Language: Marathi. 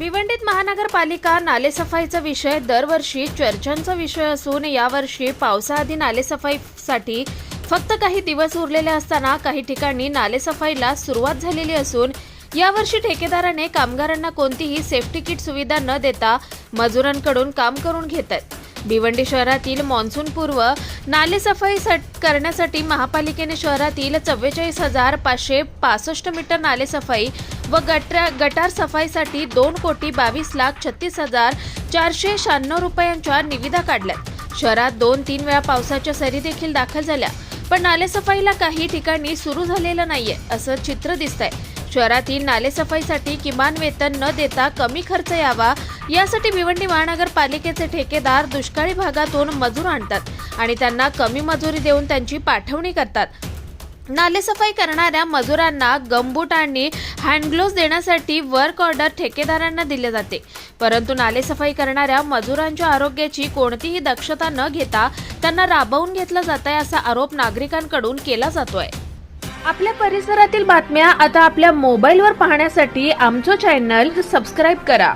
भिवंडीत महानगरपालिका नालेसफाईचा विषय दरवर्षी चर्चांचा विषय असून यावर्षी पावसाआधी नालेसफाईसाठी फक्त काही दिवस उरलेले असताना काही ठिकाणी नालेसफाईला सुरुवात झालेली असून यावर्षी ठेकेदाराने कामगारांना कोणतीही सेफ्टी किट सुविधा न देता मजुरांकडून काम करून घेत आहेत. भिवंडी शहरातील मान्सूनपूर्व नालेसफाई करण्यासाठी महापालिकेने शहरातील चव्वेचाळीस हजार पाचशे पासष्ट मीटर नालेसफाई व गटर गटार सफाईसाठी दोन कोटी बावीस लाख छत्तीस हजार चारशे शहाण्णव रुपयांच्या निविदा काढल्यात. शहरात दोन तीन वेळा पावसाच्या सरी देखील दाखल झाल्या. पण नालेसफाईला काही ठिकाणी सुरू झालेलं नाहीये असं चित्र दिसतंय. शहरातील नालेसफाईसाठी किमान वेतन न देता कमी खर्च यावा यासाठी भिवंडी महानगरपालिकेचे ठेकेदार दुष्काळी भागातून मजूर आणतात आणि त्यांना कमी मजुरी देऊन त्यांची पाठवणी करतात. नालेसफाई करणाऱ्या मजुरांना गमबूट आणि हँडग्लोव्ज देण्यासाठी वर्क ऑर्डर ठेकेदारांना दिले जाते. परंतु नालेसफाई करणाऱ्या मजुरांच्या आरोग्याची कोणतीही दक्षता न घेता त्यांना राबवून घेतलं जात आहे असा आरोप नागरिकांकडून केला जातोय. आपल्या परिसरातील बातम्या आता आपल्या मोबाईलवर पाहण्यासाठी आमचं चॅनल सबस्क्राईब करा.